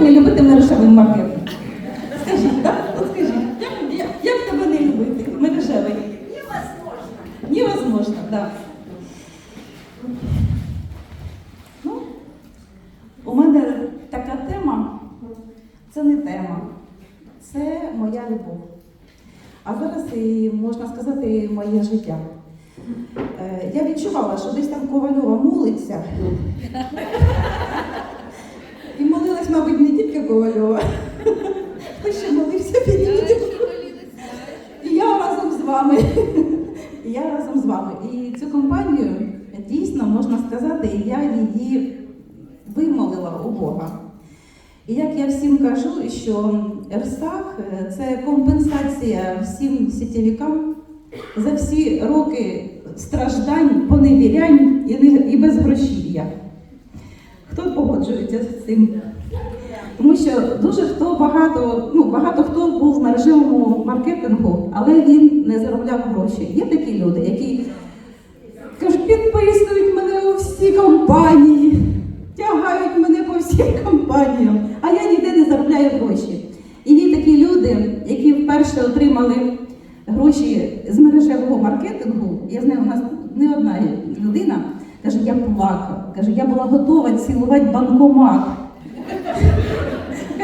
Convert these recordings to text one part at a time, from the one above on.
як не любити мережевий маркетинг? Скажіть, так? От скажіть, як, як, як тебе не любити? Мережевий? Невозможно. Невозможно, так. Ну, у мене така тема, це не тема, це моя любов. А зараз і можна сказати моє життя. Е, Я відчувала, що десь там Ковальова молиться. Мабуть, не тільки Ковальова. Хто ще молився підійти. І я разом з вами. І я разом з вами. І цю компанію дійсно можна сказати, я її вимолила у Бога. І як я всім кажу, що Ерсах е, це компенсація всім сітєвікам за всі роки страждань, поневірянь і, не- і безгрошів'я. Хто погоджується з цим? Тому що дуже хто багато, ну багато хто був в мережевому маркетингу, але він не заробляв гроші. Є такі люди, які кажуть, підписують мене у всі компанії, тягають мене по всім компаніям, а я ніде не заробляю гроші. І є такі люди, які вперше отримали гроші з мережевого маркетингу. Я знаю, у нас не одна людина каже, я плакав. Каже, я була готова цілувати банкомат.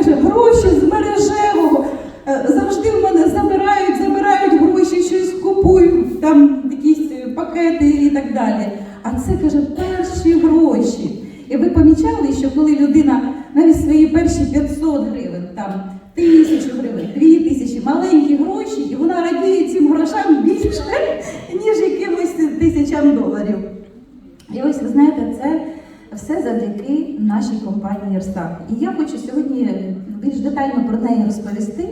Каже, гроші з мережевого. Е, Завжди в мене забирають, забирають гроші, щось купують, там якісь е, пакети і так далі. А це каже перші гроші. І ви помічали, що коли людина навіть свої перші 500 гривень, там тисячу гривень, дві тисячі, маленькі гроші, і вона радіє цим грошам більше, ніж якимось тисячам доларів. І ось ви знаєте, це все завдяки нашій компанії Ерстак. І я хочу сьогодні більш детально про неї розповісти.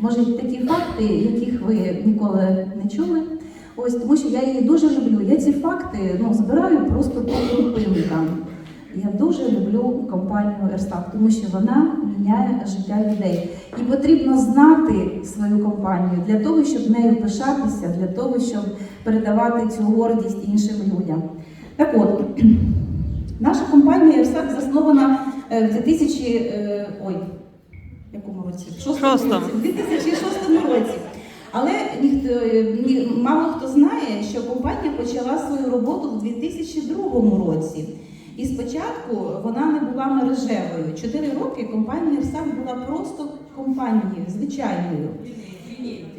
Може, такі факти, яких ви ніколи не чули. Ось тому, що я її дуже люблю. Я ці факти ну, збираю просто по крупинкам. Я дуже люблю компанію Ерстак, тому що вона міняє життя людей. І потрібно знати свою компанію для того, щоб нею пишатися, для того, щоб передавати цю гордість іншим людям. Так от, наша компанія Ерсак заснована е, в 2000, е, ой, якому році? В шостому Шостому. році. 2006 році. Але ніхто е, ні, мало хто знає, що компанія почала свою роботу в 2002 році. І спочатку вона не була мережевою. Чотири роки компанія Ерсак була просто компанією, звичайною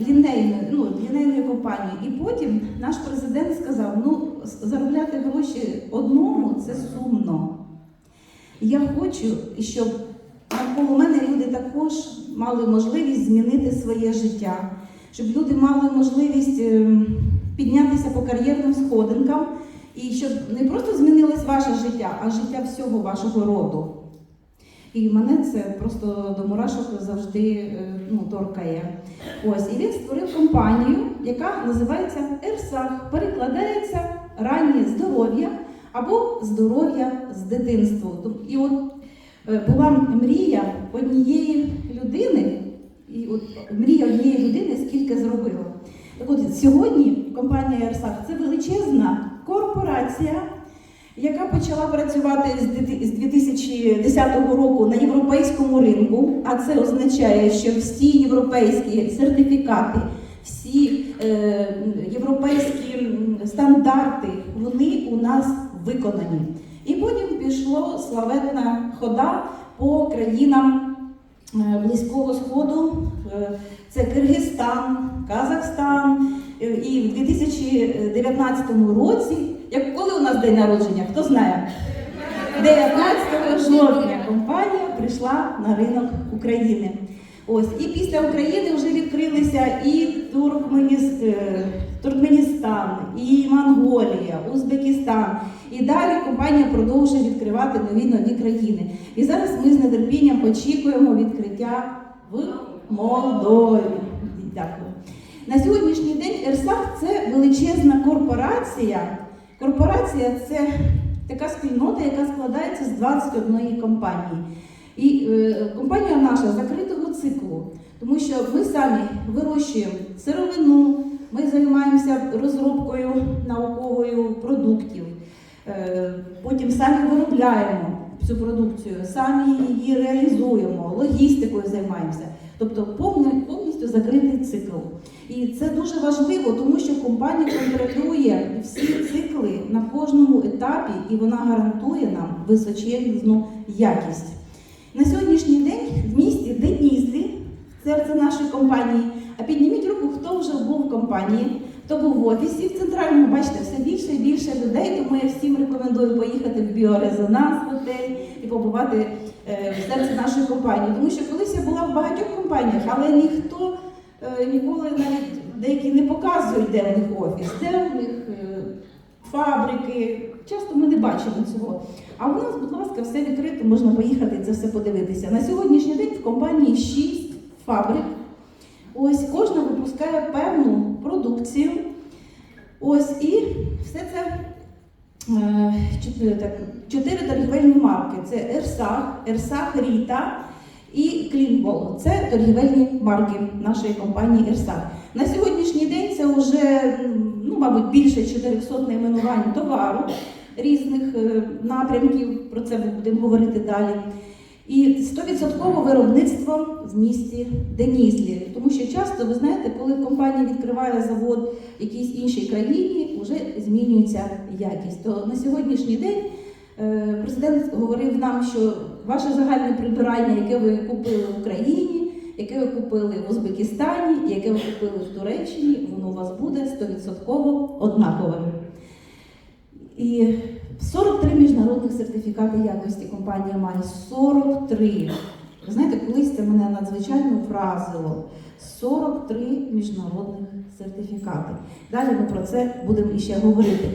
лінейною, ну, лінейною компанією. І потім наш президент сказав: ну, заробляти гроші одному це сумно. Я хочу, щоб навколо мене люди також мали можливість змінити своє життя, щоб люди мали можливість е, піднятися по кар'єрним сходинкам, і щоб не просто змінилось ваше життя, а життя всього вашого роду. І мене це просто до мурашок завжди е, ну, торкає. Ось, і він створив компанію, яка називається Ерсах. Перекладається раннє здоров'я або здоров'я з дитинства. І от е, була мрія однієї людини, і от мрія однієї людини скільки зробила. Так от сьогодні компанія Ерсах це величезна корпорація, яка почала працювати з 2010 року на європейському ринку, а це означає, що всі європейські сертифікати, всі європейські стандарти, вони у нас виконані. І потім пішло славетна хода по країнам е, Близького Сходу. Е, Це Киргизстан, Казахстан. Е, І в 2019 році, як коли у нас день народження, хто знає? 19 жовтня компанія прийшла на ринок України. Ось і після України вже відкрилися і е, Туркменістан, і Монголія, Узбекистан. І далі компанія продовжує відкривати нові нові країни. І зараз ми з нетерпінням очікуємо відкриття в Молдові. Дякую. На сьогоднішній день Ерсах це величезна корпорація. Корпорація це така спільнота, яка складається з 21 компанії. І е, компанія наша закритого циклу, тому що ми самі вирощуємо сировину, ми займаємося розробкою науковою продуктів, е, потім самі виробляємо цю продукцію, самі її реалізуємо, логістикою займаємося. Тобто повністю закритий цикл. І це дуже важливо, тому що компанія контролює всі цикли на кожному етапі, і вона гарантує нам височезну якість. На сьогоднішній день в місті Денізлі, серце нашої компанії, а підніміть руку, хто вже був в компанії, хто був в офісі в центральному, бачите, все більше і більше людей, тому я всім рекомендую поїхати в біорезонанс готель і побувати е, в серці нашої компанії. Тому що колись я була в багатьох компаніях, але ніхто е, ніколи навіть деякі не показують, де у них офіс, де у них е, фабрики. Часто ми не бачимо цього. А у нас, будь ласка, все відкрито, можна поїхати і це все подивитися. На сьогоднішній день в компанії 6 фабрик. Ось кожна випускає певну продукцію. Ось і все це е, чотири, торгівельні марки: це Ерсах, Ерсах Ріта і Клінбол. Це торгівельні марки нашої компанії Ерсах. На сьогоднішній день це вже, ну, мабуть, більше 400 найменувань товару різних е, напрямків. Про це ми будемо говорити далі. І 100% виробництво в місті Денізлі. Тому що часто, ви знаєте, коли компанія відкриває завод в якійсь іншій країні, вже змінюється якість. То на сьогоднішній день е, президент говорив нам, що ваше загальне прибирання, яке ви купили в Україні, яке ви купили в Узбекистані, яке ви купили в Туреччині, воно у вас буде 100% однаковим. І 43 міжнародних сертифікати якості компанія має 43. Ви знаєте, колись це мене надзвичайно вразило. 43 міжнародних сертифікати. Далі ми про це будемо іще говорити.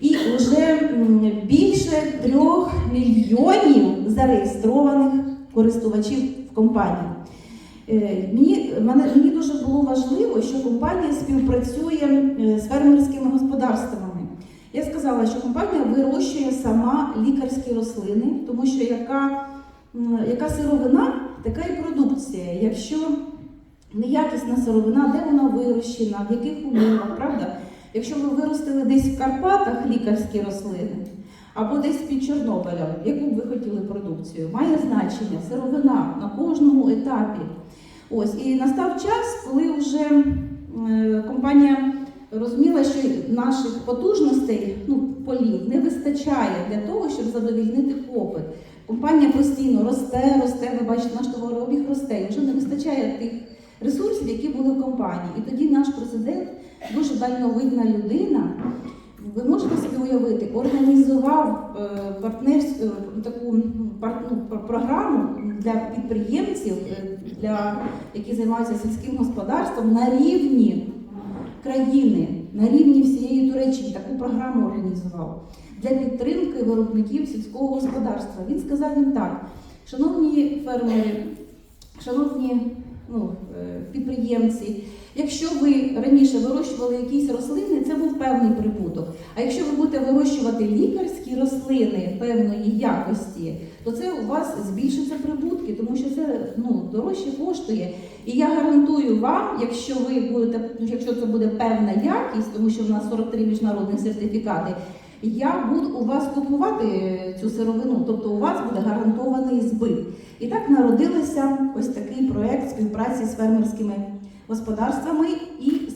І вже більше трьох мільйонів зареєстрованих користувачів в компанії. Е, Мені, мені дуже було важливо, що компанія співпрацює е, з фермерськими господарствами. Я сказала, що компанія вирощує сама лікарські рослини, тому що яка, яка сировина, така і продукція. Якщо неякісна сировина, де вона вирощена, в яких умовах, правда? Якщо ви виростили десь в Карпатах лікарські рослини, або десь під Чорнобилем, яку б ви хотіли продукцію, має значення сировина на кожному етапі. Ось і настав час, коли вже е, компанія розуміла, що наших потужностей, ну, полів не вистачає для того, щоб задовільнити попит. Компанія постійно росте, росте, ви бачите, наш товарообіг росте, вже не вистачає тих ресурсів, які були в компанії. І тоді наш президент, дуже дальновидна людина, ви можете собі уявити, організував е, партнерську е, таку ну, ну, пр- програму для підприємців, е, для які займаються сільським господарством на рівні країни, на рівні всієї Туреччини таку програму організував для підтримки виробників сільського господарства. Він сказав їм так: шановні фермери, шановні ну, е, підприємці, якщо ви раніше вирощували якісь рослини, це був певний прибуток. А якщо ви будете вирощувати лікарські рослини певної якості, то це у вас збільшиться прибутки, тому що це ну, дорожче коштує. І я гарантую вам, якщо ви будете, якщо це буде певна якість, тому що в нас 43 міжнародних сертифікати, я буду у вас купувати цю сировину, тобто у вас буде гарантований збит. І так народилося ось такий проект співпраці з фермерськими господарствами і,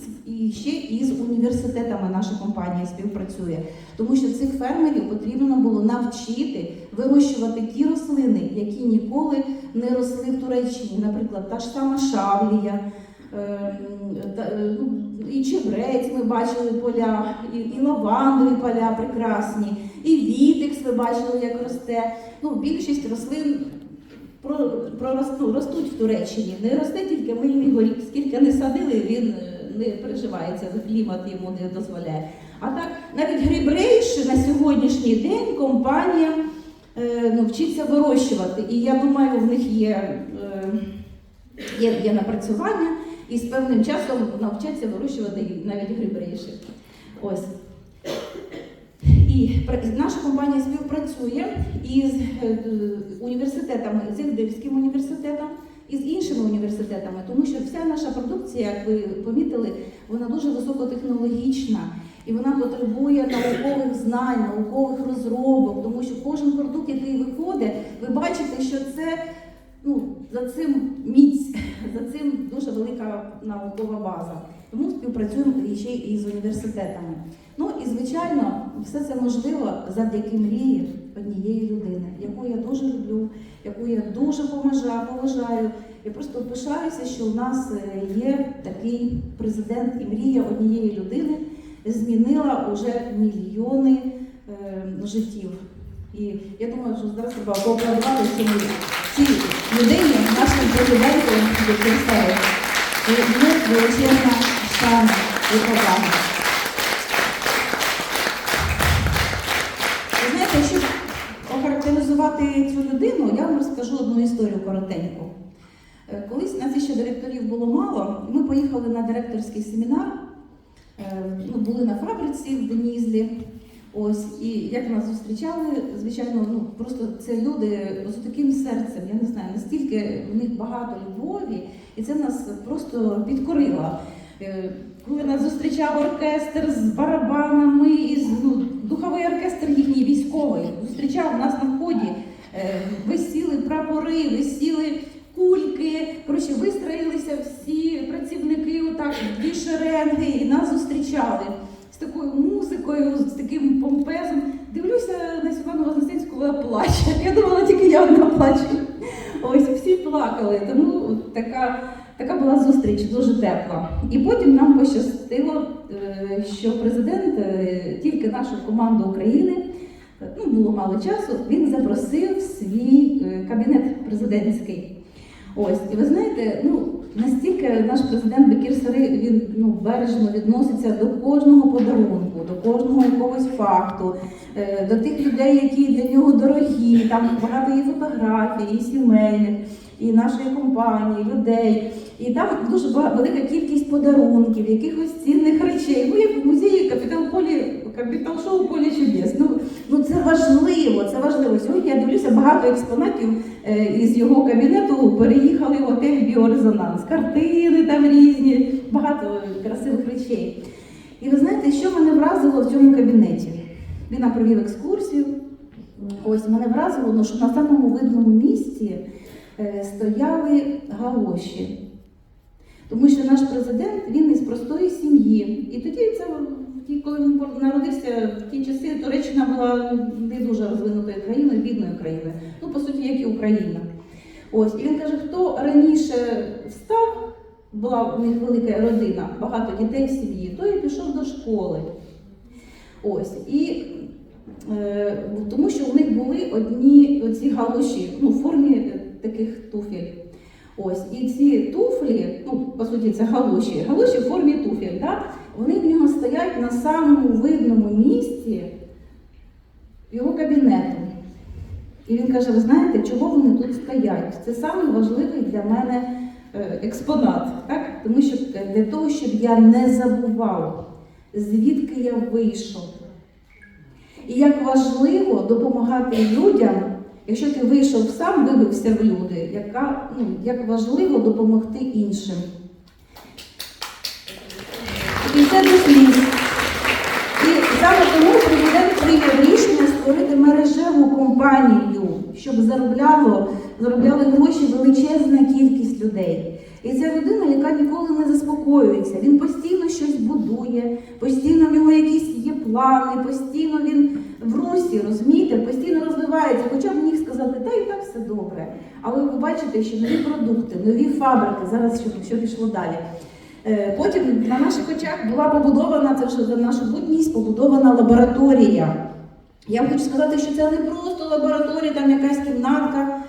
ще і з університетами наша компанія співпрацює. Тому що цих фермерів потрібно було навчити вирощувати ті рослини, які ніколи не росли в Туреччині. Наприклад, та ж сама шавлія. е, е, ну, І чебрець ми бачили поля, і, і лавандові поля прекрасні, і вітекс ви бачили, як росте. Ну, більшість рослин про, пророс- ну, ростуть в Туреччині. Не росте тільки мильний горіх. Скільки не садили, він е, не переживається, клімат йому не дозволяє. А так, навіть грибрейші на сьогоднішній день компанія е, ну, вчиться вирощувати. І я думаю, в них є, е, є, є напрацювання, і з певним часом навчаться вирощувати навіть грибрейші. Ось. І наша компанія співпрацює із е, університетами, з Ігдильським університетом і з іншими університетами, тому що вся наша продукція, як ви помітили, вона дуже високотехнологічна. І вона потребує наукових знань, наукових розробок, тому що кожен продукт, який виходить, ви бачите, що це ну, за цим міць, за цим дуже велика наукова база. Тому співпрацюємо і ще й з університетами. Ну і звичайно, все це можливо завдяки мрії однієї людини, яку я дуже люблю, яку я дуже поважаю. Я просто пишаюся, що у нас е, є такий президент і мрія однієї людини змінила уже мільйони е, життів. І я думаю, що зараз треба поаплодувати цій людині, нашим президенту Кирсаєву. Є величезна і повага. Ви знаєте, щоб охарактеризувати цю людину, я вам розкажу одну історію коротеньку. Е, Колись нас ще директорів було мало, ми поїхали на директорський семінар. Е, Ну, були на фабриці в Денізлі. Ось, і як нас зустрічали, звичайно, ну просто це люди з таким серцем, я не знаю, настільки в них багато любові, і це нас просто підкорило. Е, Коли нас зустрічав оркестр з барабанами, і з, ну, духовий оркестр їхній військовий, зустрічав нас на вході, е, висіли прапори, висіли кульки. Коротше, вистроїлися всі працівники отак дві шеренги і нас зустрічали з такою музикою, з таким помпезом. Дивлюся на Світлану Вознесенську, вона плаче. Я думала, тільки я одна плачу. Ось всі плакали. Тому така, така була зустріч дуже тепла. І потім нам пощастило, е, що президент е, тільки нашу команду України. Ну, було мало часу, він запросив свій е, кабінет президентський. Ось, і ви знаєте, ну настільки наш президент Бекір Сари він ну бережно відноситься до кожного подарунку, до кожного якогось факту, до тих людей, які для нього дорогі. Там багато є фотографій, і сімейних, і нашої компанії, людей. І там дуже велика кількість подарунків, якихось цінних речей. Ми як в музеї капітал полі капітал шоу полі чудес. Ну, ну це важливо, це важливо. Сьогодні я дивлюся багато експонатів е, із його кабінету переїхали в готель Біорезонанс. Картини там різні, багато красивих речей. І ви знаєте, що мене вразило в цьому кабінеті? Він провів екскурсію. Ось мене вразило, ну, що на самому видному місці стояли галоші. Тому що наш президент він із простої сім'ї. І тоді це коли він народився в ті часи, Туреччина була не дуже розвинутою країною, бідною країною. Ну, по суті, як і Україна. Ось, і він каже, хто раніше встав, була в них велика родина, багато дітей в сім'ї, той пішов до школи. Ось. І е, тому що у них були одні ці галуші ну, в формі е, таких туфель. Ось, і ці туфлі, ну, по суті, це галоші, галоші в формі туфель, да? вони в нього стоять на самому видному місці його кабінету. І він каже: ви знаєте, чого вони тут стоять? Це самий важливий для мене е, експонат, так? тому що е, для того, щоб я не забував, звідки я вийшов. І як важливо допомагати людям, якщо ти вийшов сам, вибився в люди, яка, ну, як важливо допомогти іншим. І це до сліз. І саме тому президент прийняв рішення створити мережеву компанію, щоб заробляло, заробляли гроші величезна кількість людей. І це людина, яка ніколи не заспокоюється. Він постійно щось будує, постійно в нього якісь є плани, постійно він в русі, розумієте, постійно розвивається. Хоча б міг сказати, та і так все добре. Але ви бачите, що нові продукти, нові фабрики, зараз що, що пішло далі. Е, Потім на наших очах була побудована, це вже за нашу будність, побудована лабораторія. Я хочу сказати, що це не просто лабораторія, там якась кімнатка.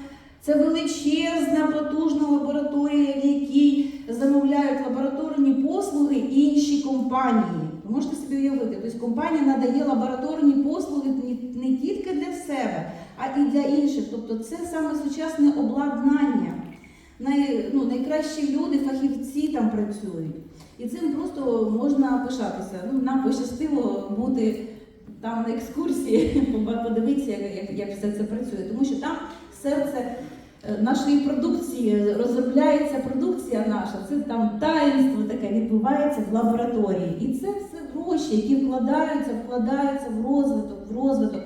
Це величезна, потужна лабораторія, в якій замовляють лабораторні послуги інші компанії. Ви можете собі уявити, тобто компанія надає лабораторні послуги не, тільки для себе, а і для інших. Тобто це саме сучасне обладнання. Най, ну, найкращі люди, фахівці там працюють. І цим просто можна пишатися. Ну, нам пощастило бути там на екскурсії, подивитися, як, як, все це працює. Тому що там серце нашої продукції розробляється продукція наша. Це там таїнство таке відбувається в лабораторії. І це все гроші, які вкладаються, вкладаються в розвиток, в розвиток,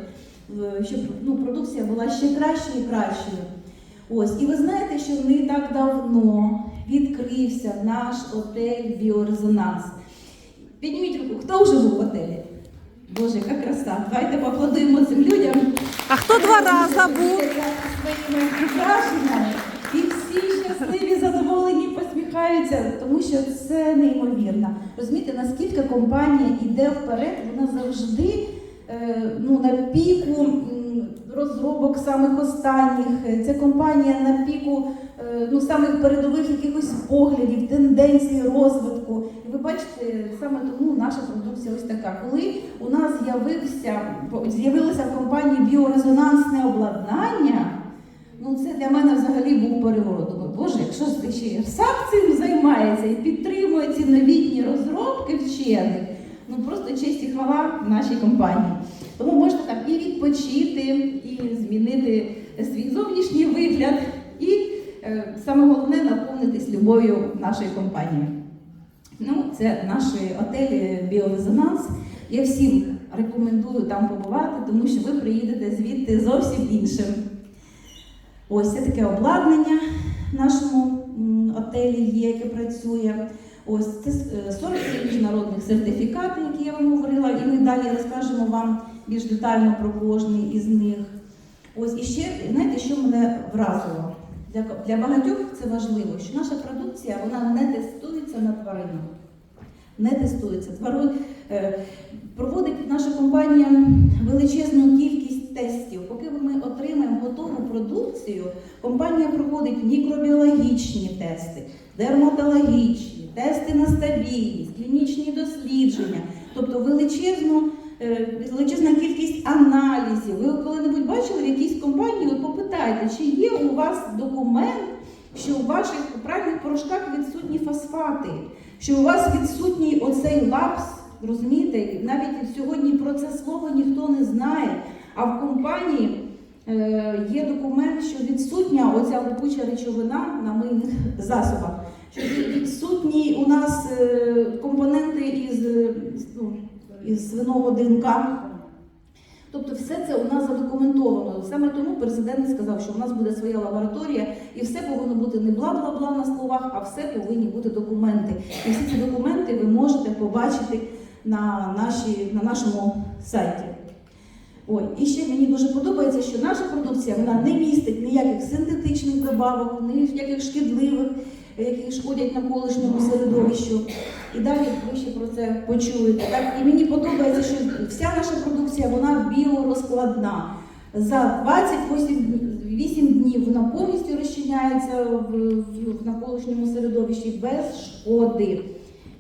щоб ну, продукція була ще кращою і кращою. Ось, і ви знаєте, що не так давно відкрився наш отель Біорезонанс. Підніміть руку, хто вже був в отелі? Боже, яка краса! Давайте поаплодуємо цим людям. А хто два рази був? Своїми враженнями. І всі щасливі, задоволені, посміхаються, тому що це неймовірно. Розумієте, наскільки компанія йде вперед, вона завжди ну, на піку розробок самих останніх. Це компанія на піку е, ну, самих передових якихось поглядів, тенденцій розвитку. І ви бачите, саме тому наша продукція ось така. Коли у нас з'явився з'явилося в компанії біорезонансне обладнання. Ну, це для мене взагалі був переворот. Боже, якщо ще сам цим займається і підтримує ці новітні розробки вчених, ну просто честь і хвала нашій компанії. Тому можна так і відпочити, і змінити свій зовнішній вигляд, і е, саме головне наповнитись любов'ю нашої компанії. Ну, це наші отелі Біорезонанс. Я всім рекомендую там побувати, тому що ви приїдете звідти зовсім іншим. Ось це таке обладнання в нашому отелі є, яке працює. Ось це е, 47 міжнародних сертифікатів, які я вам говорила, і ми далі розкажемо вам більш детально про кожний із них. Ось і ще знаєте, що мене вразило? Для, для багатьох це важливо, що наша продукція вона не тестується на тваринах. Не тестується. Твари, е, проводить наша компанія величезну кількість тестів. Поки ми отримаємо готову продукцію, компанія проводить мікробіологічні тести, дерматологічні, тести на стабільність, клінічні дослідження, тобто величезну. е, Величезна кількість аналізів. Ви коли-небудь бачили в якійсь компанії, от попитайте, чи є у вас документ, що у ваших правильних порошках відсутні фосфати, що у вас відсутній оцей лапс, розумієте, навіть сьогодні про це слово ніхто не знає. А в компанії е, є документ, що відсутня оця липуча речовина на мийних засобах, відсутні у нас е, компоненти із, е, ну, із свиного ДНК. Тобто все це у нас задокументовано. Саме тому президент сказав, що у нас буде своя лабораторія, і все повинно бути не бла-бла-бла на словах, а все повинні бути документи. І всі ці документи ви можете побачити на, нашій, на нашому сайті. Ой, і ще мені дуже подобається, що наша продукція вона не містить ніяких синтетичних добавок, ніяких шкідливих, які шкодять навколишньому середовищу. І далі ви ще про це почуєте. Так? І мені подобається, що вся наша продукція вона біорозкладна. За 28 днів- 8 днів вона повністю розчиняється в, навколишньому середовищі без шкоди.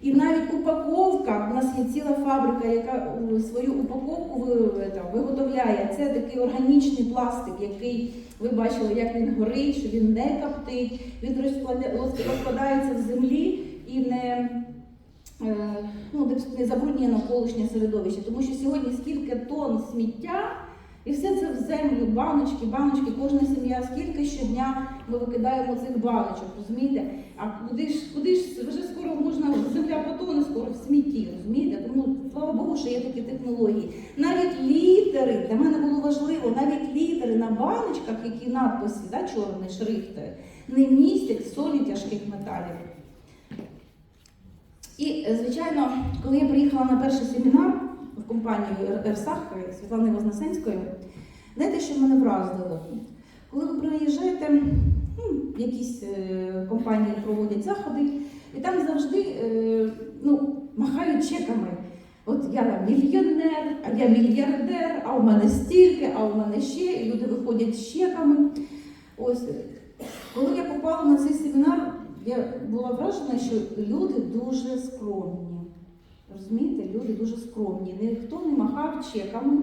І навіть упаковка, у нас є ціла фабрика, яка свою упаковку е, виготовляє. Це такий органічний пластик, який ви бачили, як він горить, що він не коптить, він розкладається в землі і не, е, ну, не забруднює навколишнє середовище. Тому що сьогодні скільки тонн сміття, і все це в землю, баночки, баночки, кожна сім'я, скільки щодня ми викидаємо цих баночок, розумієте? А куди ж, куди ж вже скоро можна земля потоне скоро в смітті, розумієте? Тому слава Богу, що є такі технології. Навіть літери, для мене було важливо, навіть літери на баночках, які надписи, да, чорний шрифт, не містять солі тяжких металів. І, е, звичайно, коли я приїхала на перший семінар в компанію ЕРСАХ Світлани Вознесенської, знаєте, що мене вразило? Коли ви приїжджаєте, якісь е, компанії проводять заходи, і там завжди е, ну, махають чеками. От я мільйонер, а я мільярдер, а у мене стільки, а у мене ще, і люди виходять з чеками. Ось, коли я попала на цей семінар, я була вражена, що люди дуже скромні. Розумієте, люди дуже скромні. Ніхто не махав чеками.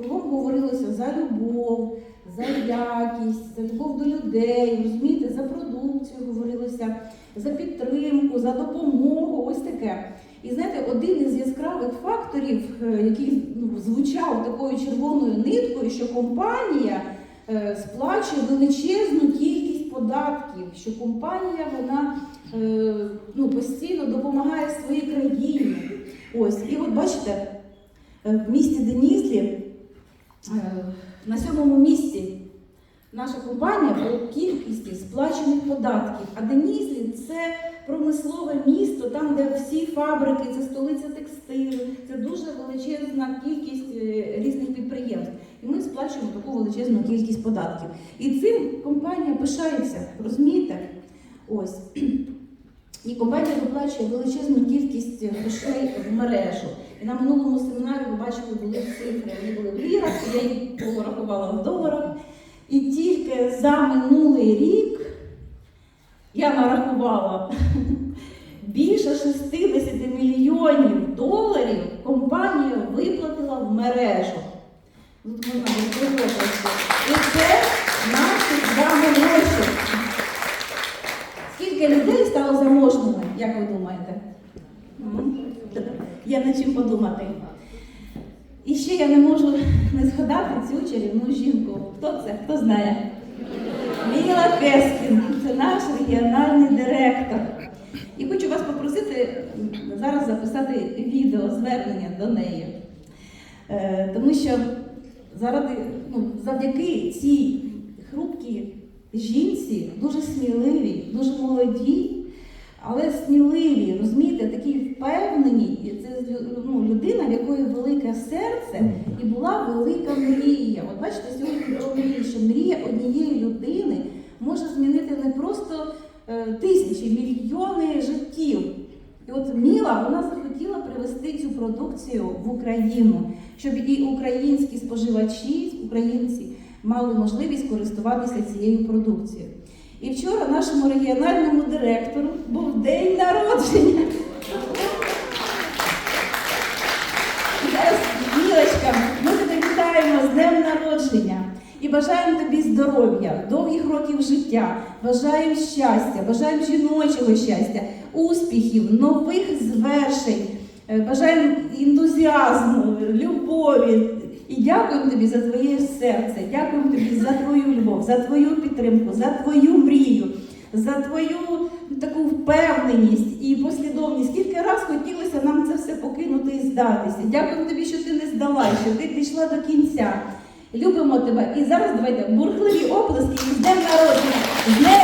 Кругом говорилося за любов, за якість, за любов до людей, розумієте, за продукцію говорилося, за підтримку, за допомогу, ось таке. І знаєте, один із яскравих факторів, е, який ну, звучав такою червоною ниткою, що компанія е, сплачує величезну кількість податків, що компанія вона е, ну, постійно допомагає своїй країні. Ось, і от бачите, в місті Денізлі, е, на сьомому місці наша компанія по кількості сплачених податків. А Денізлі це промислове місто, там, де всі фабрики, це столиця текстилю, це дуже величезна кількість е, різних підприємств. І ми сплачуємо таку величезну кількість податків. І цим компанія пишається, розумієте? Ось. І компанія виплачує величезну кількість грошей в мережу. І на минулому семінарі ви бачили, були цифри, вони були в лірах, я їх порахувала в доларах. І тільки за минулий рік я нарахувала більше 60 мільйонів доларів компанія виплатила в мережу. Тут можна розповідати. І це наші з вами гроші. Скільки людей стало заможними, як ви думаєте? Є над чим подумати. І ще я не можу не згадати цю чарівну жінку. Хто це? Хто знає? Міла Кескін, це наш регіональний директор. І хочу вас попросити зараз записати відео звернення до неї. Е, Тому що заради, ну, завдяки цій хрупкій жінці, дуже сміливій, дуже молодій, але сміливі, розумієте, такі впевнені. І Це ну, людина, в якої велике серце і була велика мрія. От бачите, сьогодні про що мрія однієї людини може змінити не просто е, тисячі, мільйони життів. І от Міла вона захотіла привезти цю продукцію в Україну, щоб і українські споживачі, українці мали можливість користуватися цією продукцією. І вчора нашому регіональному директору був день народження. Мілочка, ми тебе вітаємо з днем народження і бажаємо тобі здоров'я, довгих років життя, бажаємо щастя, бажаємо жіночого щастя, успіхів, нових звершень, е, бажаємо ентузіазму, любові. І дякуємо тобі за твоє серце, дякуємо тобі за твою любов, за твою підтримку, за твою мрію, за твою таку впевненість і послідовність. Скільки раз хотілося нам це все покинути і здатися. Дякуємо тобі, що ти не здалася, що ти пішла до кінця. Любимо тебе. І зараз давайте бурхливі оплески і з днем народження.